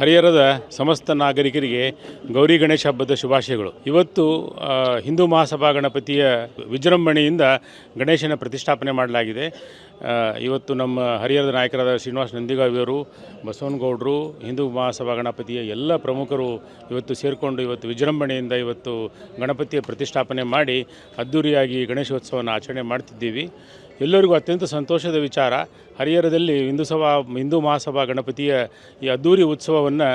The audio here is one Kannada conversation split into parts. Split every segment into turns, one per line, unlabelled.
ಹರಿಹರದ ಸಮಸ್ತ ನಾಗರಿಕರಿಗೆ ಗೌರಿ ಗಣೇಶ ಹಬ್ಬದ ಶುಭಾಶಯಗಳು. ಇವತ್ತು ಹಿಂದೂ ಮಹಾಸಭಾ ಗಣಪತಿಯ ವಿಜೃಂಭಣೆಯಿಂದ ಗಣೇಶನ ಪ್ರತಿಷ್ಠಾಪನೆ ಮಾಡಲಾಗಿದೆ. ಇವತ್ತು ನಮ್ಮ ಹರಿಹರದ ನಾಯಕರಾದ ಶ್ರೀನಿವಾಸ ನಂದಿಗಾವಿಯವರು ಬಸವನಗೌಡರು, ಹಿಂದೂ ಮಹಾಸಭಾ ಗಣಪತಿಯ ಎಲ್ಲ ಪ್ರಮುಖರು ಇವತ್ತು ಸೇರಿಕೊಂಡು ಇವತ್ತು ವಿಜೃಂಭಣೆಯಿಂದ ಇವತ್ತು ಗಣಪತಿಯ ಪ್ರತಿಷ್ಠಾಪನೆ ಮಾಡಿ ಅದ್ಧೂರಿಯಾಗಿ ಗಣೇಶೋತ್ಸವವನ್ನು ಆಚರಣೆ ಮಾಡ್ತಿದ್ದೀವಿ. ಎಲ್ಲರಿಗೂ ಅತ್ಯಂತ ಸಂತೋಷದ ವಿಚಾರ. ಹರಿಹರದಲ್ಲಿ ಹಿಂದೂ ಸಭಾ, ಹಿಂದೂ ಮಹಾಸಭಾ ಗಣಪತಿಯ ಈ ಅದ್ಧೂರಿ ಉತ್ಸವವನ್ನು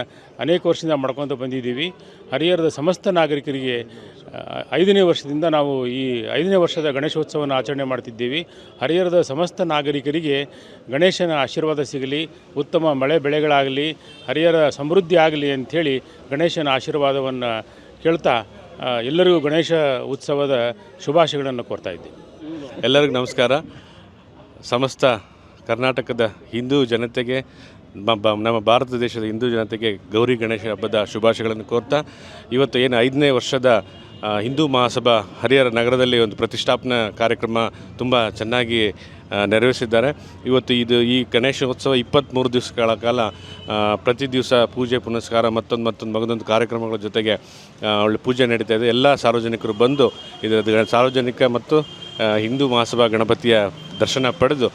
ಅನೇಕ ವರ್ಷದಿಂದ ಮಾಡ್ಕೊತ ಬಂದಿದ್ದೀವಿ. ಹರಿಹರದ ಸಮಸ್ತ ನಾಗರಿಕರಿಗೆ ಐದನೇ ವರ್ಷದಿಂದ ನಾವು ಈ ಐದನೇ ವರ್ಷದ ಗಣೇಶೋತ್ಸವವನ್ನು ಆಚರಣೆ ಮಾಡ್ತಿದ್ದೀವಿ. ಹರಿಹರದ ಸಮಸ್ತ ನಾಗರಿಕರಿಗೆ ಗಣೇಶನ ಆಶೀರ್ವಾದ ಸಿಗಲಿ, ಉತ್ತಮ ಮಳೆ ಬೆಳೆಗಳಾಗಲಿ, ಹರಿಹರ ಸಮೃದ್ಧಿ ಆಗಲಿ ಅಂಥೇಳಿ ಗಣೇಶನ ಆಶೀರ್ವಾದವನ್ನು ಕೇಳ್ತಾ ಎಲ್ಲರಿಗೂ ಗಣೇಶ ಉತ್ಸವದ ಶುಭಾಶಯಗಳನ್ನು ಕೋರ್ತಾ ಇದ್ದೀನಿ
ಎಲ್ಲರಿಗೂ ನಮಸ್ಕಾರ. ಸಮಸ್ತ ಕರ್ನಾಟಕದ ಹಿಂದೂ ಜನತೆಗೆ ನಮ್ಮ ಭಾರತ ದೇಶದ ಹಿಂದೂ ಜನತೆಗೆ ಗೌರಿ ಗಣೇಶ ಹಬ್ಬದ ಶುಭಾಶಯಗಳನ್ನು ಕೋರ್ತಾ, ಇವತ್ತು ಏನು ಐದನೇ ವರ್ಷದ ಹಿಂದೂ ಮಹಾಸಭಾ ಹರಿಹರ ನಗರದಲ್ಲಿ ಒಂದು ಪ್ರತಿಷ್ಠಾಪನಾ ಕಾರ್ಯಕ್ರಮ ತುಂಬ ಚೆನ್ನಾಗಿ ನೆರವೇರಿಸಿದ್ದಾರೆ. ಇವತ್ತು ಇದು ಈ ಗಣೇಶೋತ್ಸವ ಇಪ್ಪತ್ತ್ಮೂರು ದಿವಸಗಳ ಕಾಲ ಪ್ರತಿ ದಿವಸ ಪೂಜೆ, ಪುನಸ್ಕಾರ, ಮತ್ತೊಂದು ಮತ್ತೊಂದು, ಮಗದೊಂದು ಕಾರ್ಯಕ್ರಮಗಳ ಜೊತೆಗೆ ಒಳ್ಳೆ ಪೂಜೆ ನಡೀತಾ ಇದೆ. ಎಲ್ಲ ಸಾರ್ವಜನಿಕರು ಬಂದು ಇದರ ಸಾರ್ವಜನಿಕ ಮತ್ತು ಹಿಂದೂ ಮಹಾಸಭಾ ಗಣಪತಿಯ ದರ್ಶನ ಪಡೆದು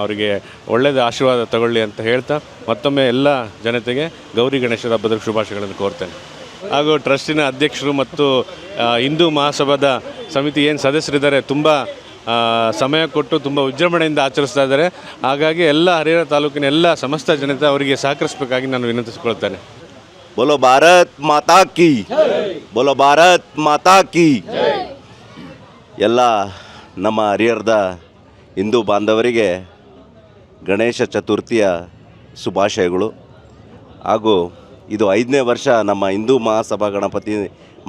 ಅವರಿಗೆ ಒಳ್ಳೆಯದ ಆಶೀರ್ವಾದ ತಗೊಳ್ಳಿ ಅಂತ ಹೇಳ್ತಾ ಮತ್ತೊಮ್ಮೆ ಎಲ್ಲ ಜನತೆಗೆ ಗೌರಿ ಗಣೇಶರ ಹಬ್ಬದ ಶುಭಾಶಯಗಳನ್ನು ಕೋರ್ತೇನೆ. ಹಾಗೂ ಟ್ರಸ್ಟಿನ ಅಧ್ಯಕ್ಷರು ಮತ್ತು ಹಿಂದೂ ಮಹಾಸಭಾದ ಸಮಿತಿ ಏನು ಸದಸ್ಯರಿದ್ದಾರೆ ತುಂಬ ಸಮಯ ಕೊಟ್ಟು ತುಂಬ ವಿಜೃಂಭಣೆಯಿಂದ ಆಚರಿಸ್ತಾ ಇದ್ದಾರೆ. ಹಾಗಾಗಿ ಎಲ್ಲ ಹರಿಹರ ತಾಲೂಕಿನ ಎಲ್ಲ ಸಮಸ್ತ ಜನತೆ ಅವರಿಗೆ ಸಹಕರಿಸಬೇಕಾಗಿ ನಾನು ವಿನಂತಿಸಿಕೊಳ್ತೇನೆ.
ಬೋಲೋ ಭಾರತ್ ಮಾತಾ ಕಿ. ಬೋಲೋ ಭಾರತ್ ಮಾತಾ ಕಿ. ಎಲ್ಲ ನಮ್ಮ ಹರಿಹರದ ಹಿಂದೂ ಬಾಂಧವರಿಗೆ ಗಣೇಶ ಚತುರ್ಥಿಯ ಶುಭಾಶಯಗಳು. ಹಾಗೂ ಇದು ಐದನೇ ವರ್ಷ ನಮ್ಮ ಹಿಂದೂ ಮಹಾಸಭಾ ಗಣಪತಿ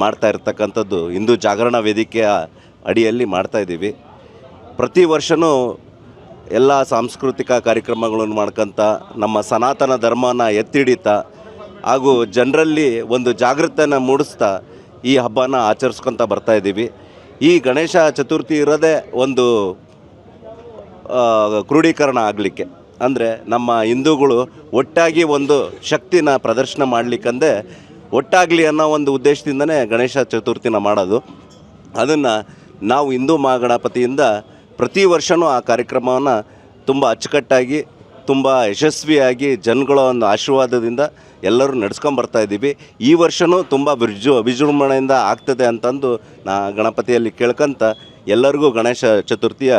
ಮಾಡ್ತಾ ಇರ್ತಕ್ಕಂಥದ್ದು ಹಿಂದೂ ಜಾಗರಣ ವೇದಿಕೆಯ ಅಡಿಯಲ್ಲಿ ಮಾಡ್ತಾಯಿದ್ದೀವಿ ಪ್ರತಿ ವರ್ಷವೂ ಎಲ್ಲ ಸಾಂಸ್ಕೃತಿಕ ಕಾರ್ಯಕ್ರಮಗಳನ್ನು ಮಾಡ್ಕೊಂತ ನಮ್ಮ ಸನಾತನ ಧರ್ಮನ ಎತ್ತಿಡಿತಾ ಹಾಗೂ ಜನರಲ್ಲಿ ಒಂದು ಜಾಗೃತನ ಮೂಡಿಸ್ತಾ ಈ ಹಬ್ಬನ ಆಚರಿಸ್ಕೊತ ಬರ್ತಾ ಇದ್ದೀವಿ. ಈ ಗಣೇಶ ಚತುರ್ಥಿ ಇರೋದೇ ಒಂದು ಕ್ರೋಢೀಕರಣ ಆಗಲಿಕ್ಕೆ. ಅಂದರೆ ನಮ್ಮ ಹಿಂದೂಗಳು ಒಟ್ಟಾಗಿ ಒಂದು ಶಕ್ತಿನ ಪ್ರದರ್ಶನ ಮಾಡಲಿಕ್ಕಂದೆ ಒಟ್ಟಾಗಲಿ ಅನ್ನೋ ಒಂದು ಉದ್ದೇಶದಿಂದನೇ ಗಣೇಶ ಚತುರ್ಥಿನ ಮಾಡೋದು. ಅದನ್ನು ನಾವು ಹಿಂದೂ ಮಹಾಗಣಪತಿಯಿಂದ ಪ್ರತಿ ವರ್ಷವೂ ಆ ಕಾರ್ಯಕ್ರಮವನ್ನು ತುಂಬ ಅಚ್ಚುಕಟ್ಟಾಗಿ ತುಂಬ ಯಶಸ್ವಿಯಾಗಿ ಜನಗಳ ಒಂದು ಆಶೀರ್ವಾದದಿಂದ ಎಲ್ಲರೂ ನಡ್ಸ್ಕೊಂಬರ್ತಾ ಇದ್ದೀವಿ. ಈ ವರ್ಷವೂ ತುಂಬ ವಿಜೃ, ವಿಜೃಂಭಣೆಯಿಂದ ಆಗ್ತದೆ ಅಂತಂದು ನಾ ಗಣಪತಿಯಲ್ಲಿ ಕೇಳ್ಕೊಂತ ಎಲ್ಲರಿಗೂ ಗಣೇಶ ಚತುರ್ಥಿಯ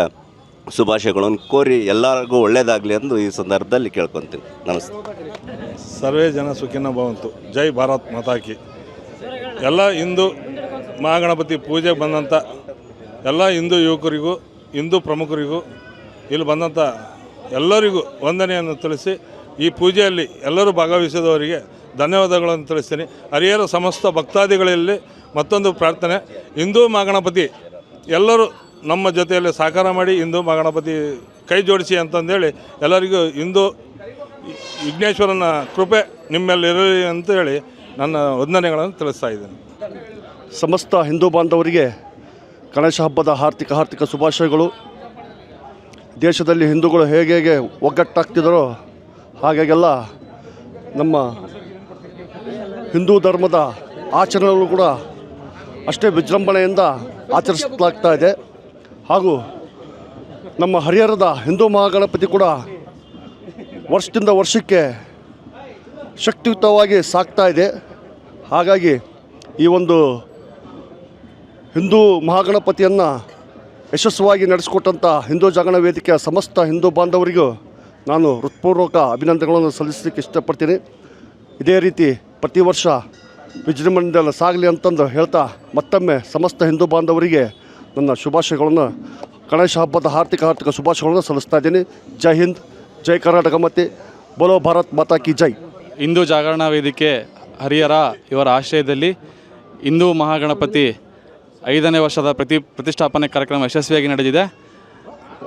ಶುಭಾಶಯಗಳನ್ನು ಕೋರಿ ಎಲ್ಲರಿಗೂ ಒಳ್ಳೆಯದಾಗಲಿ ಎಂದು ಈ ಸಂದರ್ಭದಲ್ಲಿ ಕೇಳ್ಕೊತೀನಿ ನಮಸ್ತೆ.
ಸರ್ವೇ ಜನ ಸುಖಿನ ಭವಂತು. ಜೈ ಭಾರತ್ ಮಾತಾಕಿ ಎಲ್ಲ ಹಿಂದೂ ಮಹಾಗಣಪತಿ ಪೂಜೆಗೆ ಬಂದಂಥ ಎಲ್ಲ ಹಿಂದೂ ಯುವಕರಿಗೂ, ಹಿಂದೂ ಪ್ರಮುಖರಿಗೂ ಇಲ್ಲಿ ಬಂದಂಥ ಎಲ್ಲರಿಗೂ ವಂದನೆಯನ್ನು ತಿಳಿಸಿ ಈ ಪೂಜೆಯಲ್ಲಿ ಎಲ್ಲರೂ ಭಾಗವಹಿಸಿದವರಿಗೆ ಧನ್ಯವಾದಗಳನ್ನು ತಿಳಿಸ್ತೀನಿ. ಹರಿಹರ ಸಮಸ್ತ ಭಕ್ತಾದಿಗಳಲ್ಲಿ ಮತ್ತೊಂದು ಪ್ರಾರ್ಥನೆ. ಹಿಂದೂ ಮಹಾಗಣಪತಿ, ಎಲ್ಲರೂ ನಮ್ಮ ಜೊತೆಯಲ್ಲಿ ಸಹಕಾರ ಮಾಡಿ ಹಿಂದೂ ಮಹಾಗಣಪತಿ ಕೈ ಜೋಡಿಸಿ ಅಂತಂದೇಳಿ ಎಲ್ಲರಿಗೂ ಹಿಂದೂ ವಿಘ್ನೇಶ್ವರನ ಕೃಪೆ ನಿಮ್ಮೆಲ್ಲಿರಲಿ ಅಂತೇಳಿ ನನ್ನ ವಂದನೆಗಳನ್ನು ತಿಳಿಸ್ತಾ ಇದ್ದೇನೆ.
ಸಮಸ್ತ ಹಿಂದೂ ಬಾಂಧವರಿಗೆ ಗಣೇಶ ಹಬ್ಬದ ಆರ್ಥಿಕ ಆರ್ಥಿಕ ಶುಭಾಶಯಗಳು. ದೇಶದಲ್ಲಿ ಹಿಂದೂಗಳು ಹೇಗೆ ಹೇಗೆ ಒಗ್ಗಟ್ಟಾಗ್ತಿದ್ದಾರೋ ಹಾಗಾಗೆಲ್ಲ ನಮ್ಮ ಹಿಂದೂ ಧರ್ಮದ ಆಚರಣೆಗಳು ಕೂಡ ಅಷ್ಟೇ ವಿಜೃಂಭಣೆಯಿಂದ ಆಚರಿಸಲಾಗ್ತಾ ಇದೆ. ಹಾಗೂ ನಮ್ಮ ಹರಿಹರದ ಹಿಂದೂ ಮಹಾಗಣಪತಿ ಕೂಡ ವರ್ಷದಿಂದ ವರ್ಷಕ್ಕೆ ಶಕ್ತಿಯುತವಾಗಿ ಸಾಗ್ತಾ ಇದೆ. ಹಾಗಾಗಿ ಈ ಒಂದು ಹಿಂದೂ ಮಹಾಗಣಪತಿಯನ್ನು ಯಶಸ್ವಿಯಾಗಿ ನಡೆಸಿಕೊಟ್ಟಂಥ ಹಿಂದೂ ಜಾಗರಣ ವೇದಿಕೆಯ ಸಮಸ್ತ ಹಿಂದೂ ಬಾಂಧವರಿಗೂ ನಾನು ಹೃತ್ಪೂರ್ವಕ ಅಭಿನಂದನೆಗಳನ್ನು ಸಲ್ಲಿಸಲಿಕ್ಕೆ ಇಷ್ಟಪಡ್ತೀನಿ. ಇದೇ ರೀತಿ ಪ್ರತಿ ವರ್ಷ ವಿಜೃಂಭಣೆಯಿಂದ ಸಾಗಲಿ ಅಂತಂದು ಹೇಳ್ತಾ ಮತ್ತೊಮ್ಮೆ ಸಮಸ್ತ ಹಿಂದೂ ಬಾಂಧವರಿಗೆ ನನ್ನ ಶುಭಾಶಯಗಳನ್ನು, ಗಣೇಶ ಹಬ್ಬದ ಆರ್ಥಿಕ ಆರ್ಥಿಕ ಶುಭಾಶಯಗಳನ್ನು ಸಲ್ಲಿಸ್ತಾ ಇದ್ದೀನಿ. ಜೈ ಹಿಂದ್, ಜೈ ಕರ್ನಾಟಕ ಮತ್ತು ಬೋಲೋ ಭಾರತ್ ಮಾತಾ ಕಿ ಜೈ.
ಹಿಂದೂ ಜಾಗರಣ ವೇದಿಕೆ ಹರಿಹರ ಇವರ ಆಶ್ರಯದಲ್ಲಿ ಹಿಂದೂ ಮಹಾಗಣಪತಿ ಐದನೇ ವರ್ಷದ ಪ್ರತಿ ಪ್ರತಿಷ್ಠಾಪನೆ ಕಾರ್ಯಕ್ರಮ ಯಶಸ್ವಿಯಾಗಿ ನಡೆದಿದೆ.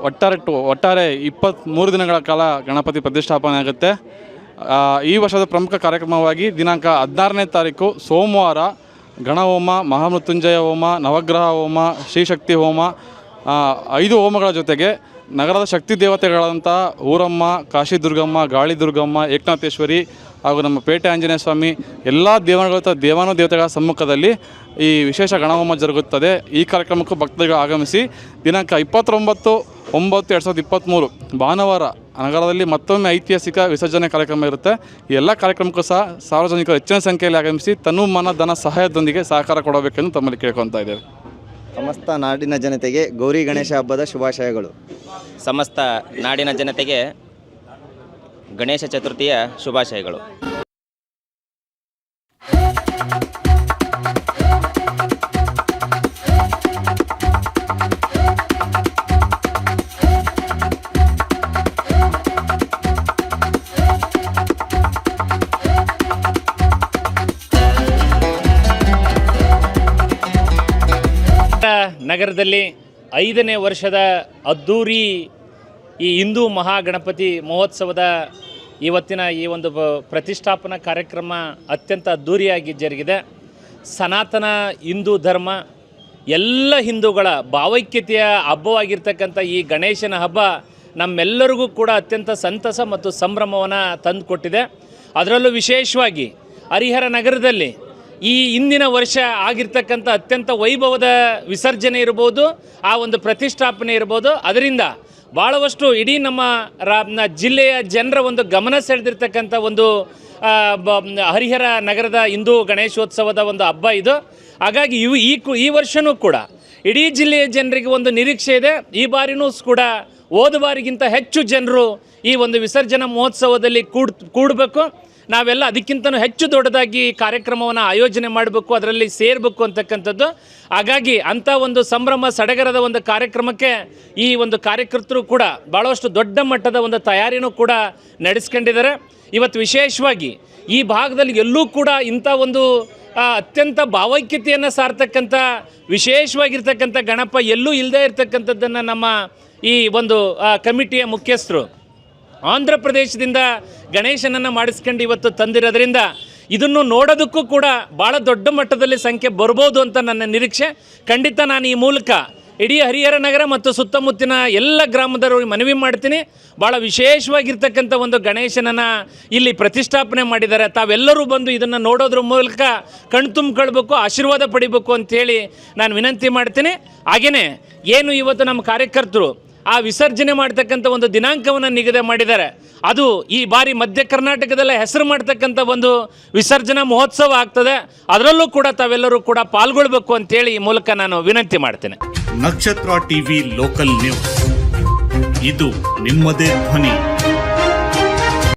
ಒಟ್ಟಾರೆ ಒಟ್ಟಾರೆ ಇಪ್ಪತ್ತ್ಮೂರು ದಿನಗಳ ಕಾಲ ಗಣಪತಿ ಪ್ರತಿಷ್ಠಾಪನೆ ಆಗುತ್ತೆ. ಈ ವರ್ಷದ ಪ್ರಮುಖ ಕಾರ್ಯಕ್ರಮವಾಗಿ ದಿನಾಂಕ ಹದಿನಾರನೇ ತಾರೀಕು ಸೋಮವಾರ ಗಣಹೋಮ, ಮಹಾಮೃತ್ಯುಂಜಯ ಹೋಮ, ನವಗ್ರಹ ಹೋಮ ಶ್ರೀಶಕ್ತಿ ಹೋಮ ಐದು ಹೋಮಗಳ ಜೊತೆಗೆ ನಗರದ ಶಕ್ತಿ ದೇವತೆಗಳಾದಂಥ ಊರಮ್ಮ, ಕಾಶಿ ದುರ್ಗಮ್ಮ, ಗಾಳಿ ದುರ್ಗಮ್ಮ, ಏಕನಾಥೇಶ್ವರಿ ಹಾಗೂ ನಮ್ಮ ಪೇಟೆ ಆಂಜನೇಯ ಸ್ವಾಮಿ ಎಲ್ಲ ದೇವಗಳ ದೇವಾನು ದೇವತೆಗಳ ಸಮ್ಮುಖದಲ್ಲಿ ಈ ವಿಶೇಷ ಗಣಹೋಮ ಜರುಗುತ್ತದೆ. ಈ ಕಾರ್ಯಕ್ರಮಕ್ಕೂ ಭಕ್ತರಿಗಳು ಆಗಮಿಸಿ ದಿನಾಂಕ ಇಪ್ಪತ್ತೊಂಬತ್ತು ಒಂಬತ್ತು ಎರಡು ಸಾವಿರದ ಇಪ್ಪತ್ತ್ಮೂರು ಭಾನುವಾರ ನಗರದಲ್ಲಿ ಮತ್ತೊಮ್ಮೆ ಐತಿಹಾಸಿಕ ವಿಸರ್ಜನೆ ಕಾರ್ಯಕ್ರಮ ಇರುತ್ತೆ. ಈ ಎಲ್ಲ ಕಾರ್ಯಕ್ರಮಕ್ಕೂ ಸಹ ಸಾರ್ವಜನಿಕರು ಹೆಚ್ಚಿನ ಸಂಖ್ಯೆಯಲ್ಲಿ ಆಗಮಿಸಿ ತನು ಮನ ಧನ ಸಹಾಯದೊಂದಿಗೆ ಸಹಕಾರ ಕೊಡಬೇಕೆಂದು ತಮ್ಮಲ್ಲಿ ಕೇಳ್ಕೊತಾ ಇದ್ದೇವೆ.
ಸಮಸ್ತ ನಾಡಿನ ಜನತೆಗೆ ಗೌರಿ ಗಣೇಶ ಹಬ್ಬದ ಶುಭಾಶಯಗಳು.
ಸಮಸ್ತ ನಾಡಿನ ಜನತೆಗೆ ಗಣೇಶ ಚತುರ್ಥಿಯ ಶುಭಾಶಯಗಳು.
ನಗರದಲ್ಲಿ ಐದನೇ ವರ್ಷದ ಅದ್ಧೂರಿ ಈ ಹಿಂದೂ ಮಹಾಗಣಪತಿ ಮಹೋತ್ಸವದ ಇವತ್ತಿನ ಈ ಒಂದು ಪ್ರತಿಷ್ಠಾಪನಾ ಕಾರ್ಯಕ್ರಮ ಅತ್ಯಂತ ಅದ್ಧೂರಿಯಾಗಿ ಜರುಗಿದೆ. ಸನಾತನ ಹಿಂದೂ ಧರ್ಮ, ಎಲ್ಲ ಹಿಂದೂಗಳ ಭಾವೈಕ್ಯತೆಯ ಹಬ್ಬವಾಗಿರ್ತಕ್ಕಂಥ ಈ ಗಣೇಶನ ಹಬ್ಬ ನಮ್ಮೆಲ್ಲರಿಗೂ ಕೂಡ ಅತ್ಯಂತ ಸಂತಸ ಮತ್ತು ಸಂಭ್ರಮವನ್ನು ತಂದುಕೊಟ್ಟಿದೆ. ಅದರಲ್ಲೂ ವಿಶೇಷವಾಗಿ ಹರಿಹರ ನಗರದಲ್ಲಿ ಈ ಇಂದಿನ ವರ್ಷ ಆಗಿರ್ತಕ್ಕಂಥ ಅತ್ಯಂತ ವೈಭವದ ವಿಸರ್ಜನೆ ಇರ್ಬೋದು, ಆ ಒಂದು ಪ್ರತಿಷ್ಠಾಪನೆ ಇರ್ಬೋದು. ಅದರಿಂದ ಭಾಳವಷ್ಟು ಇಡೀ ನಮ್ಮ ರಾ ಜಿಲ್ಲೆಯ ಜನರ ಒಂದು ಗಮನ ಸೆಳೆದಿರ್ತಕ್ಕಂಥ ಒಂದು ಹರಿಹರ ನಗರದ ಹಿಂದೂ ಗಣೇಶೋತ್ಸವದ ಒಂದು ಹಬ್ಬ ಇದು. ಹಾಗಾಗಿ ಇವು ಈ ಕು, ಈ ವರ್ಷವೂ ಕೂಡ ಇಡೀ ಜಿಲ್ಲೆಯ ಜನರಿಗೆ ಒಂದು ನಿರೀಕ್ಷೆ ಇದೆ. ಈ ಬಾರಿನೂ ಕೂಡ ಹೋದ ಬಾರಿಗಿಂತ ಹೆಚ್ಚು ಜನರು ಈ ಒಂದು ವಿಸರ್ಜನಾ ಮಹೋತ್ಸವದಲ್ಲಿ ಕೂಡ, ಕೂಡಬೇಕು. ನಾವೆಲ್ಲ ಅದಕ್ಕಿಂತನೂ ಹೆಚ್ಚು ದೊಡ್ಡದಾಗಿ ಕಾರ್ಯಕ್ರಮವನ್ನು ಆಯೋಜನೆ ಮಾಡಬೇಕು, ಅದರಲ್ಲಿ ಸೇರಬೇಕು ಅಂತಕ್ಕಂಥದ್ದು. ಹಾಗಾಗಿ ಅಂಥ ಒಂದು ಸಂಭ್ರಮ ಸಡಗರದ ಒಂದು ಕಾರ್ಯಕ್ರಮಕ್ಕೆ ಈ ಒಂದು ಕಾರ್ಯಕರ್ತರು ಕೂಡ ಭಾಳಷ್ಟು ದೊಡ್ಡ ಮಟ್ಟದ ಒಂದು ತಯಾರಿನೂ ಕೂಡ ನಡೆಸ್ಕೊಂಡಿದ್ದಾರೆ. ಇವತ್ತು ವಿಶೇಷವಾಗಿ ಈ ಭಾಗದಲ್ಲಿ ಎಲ್ಲೂ ಕೂಡ ಇಂಥ ಒಂದು ಅತ್ಯಂತ ಭಾವೈಕ್ಯತೆಯನ್ನು ಸಾರ್ತಕ್ಕಂಥ, ವಿಶೇಷವಾಗಿರ್ತಕ್ಕಂಥ ಗಣಪ ಎಲ್ಲೂ ಇಲ್ಲದೇ ಇರತಕ್ಕಂಥದ್ದನ್ನು ನಮ್ಮ ಈ ಒಂದು ಕಮಿಟಿಯ ಮುಖ್ಯಸ್ಥರು ಆಂಧ್ರ ಪ್ರದೇಶದಿಂದ ಗಣೇಶನನ್ನು ಮಾಡಿಸ್ಕೊಂಡು ಇವತ್ತು ತಂದಿರೋದ್ರಿಂದ ಇದನ್ನು ನೋಡೋದಕ್ಕೂ ಕೂಡ ಭಾಳ ದೊಡ್ಡ ಮಟ್ಟದಲ್ಲಿ ಸಂಖ್ಯೆ ಬರ್ಬೋದು ಅಂತ ನನ್ನ ನಿರೀಕ್ಷೆ. ಖಂಡಿತ ನಾನು ಈ ಮೂಲಕ ಇಡೀ ಹರಿಹರ ನಗರ ಮತ್ತು ಸುತ್ತಮುತ್ತಿನ ಎಲ್ಲ ಗ್ರಾಮದವರಿಗೆ ಮನವಿ ಮಾಡ್ತೀನಿ. ಭಾಳ ವಿಶೇಷವಾಗಿರ್ತಕ್ಕಂಥ ಒಂದು ಗಣೇಶನನ್ನು ಇಲ್ಲಿ ಪ್ರತಿಷ್ಠಾಪನೆ ಮಾಡಿದ್ದಾರೆ. ತಾವೆಲ್ಲರೂ ಬಂದು ಇದನ್ನು ನೋಡೋದ್ರ ಮೂಲಕ ಕಣ್ ತುಂಬಿಕೊಳ್ಬೇಕು, ಆಶೀರ್ವಾದ ಪಡಿಬೇಕು ಅಂತೇಳಿ ನಾನು ವಿನಂತಿ ಮಾಡ್ತೀನಿ. ಹಾಗೆಯೇ ಏನು ಇವತ್ತು ನಮ್ಮ ಕಾರ್ಯಕರ್ತರು ಆ ವಿಸರ್ಜನೆ ಮಾಡ್ತಕ್ಕಂಥ ಒಂದು ದಿನಾಂಕವನ್ನು ನಿಗದಿ ಮಾಡಿದ್ದಾರೆ. ಅದು ಈ ಬಾರಿ ಮಧ್ಯ ಕರ್ನಾಟಕದಲ್ಲೇ ಹೆಸರು ಮಾಡ್ತಕ್ಕಂಥ ಒಂದು ವಿಸರ್ಜನಾ ಮಹೋತ್ಸವ ಆಗ್ತದೆ. ಅದರಲ್ಲೂ ಕೂಡ ತಾವೆಲ್ಲರೂ ಕೂಡ ಪಾಲ್ಗೊಳ್ಬೇಕು ಅಂತೇಳಿ ಈ ಮೂಲಕ ನಾನು ವಿನಂತಿ ಮಾಡ್ತೇನೆ.
ನಕ್ಷತ್ರ ಟಿವಿ ಲೋಕಲ್ ನ್ಯೂಸ್. ಇದು ನಿಮ್ಮದೇ ಧ್ವನಿ.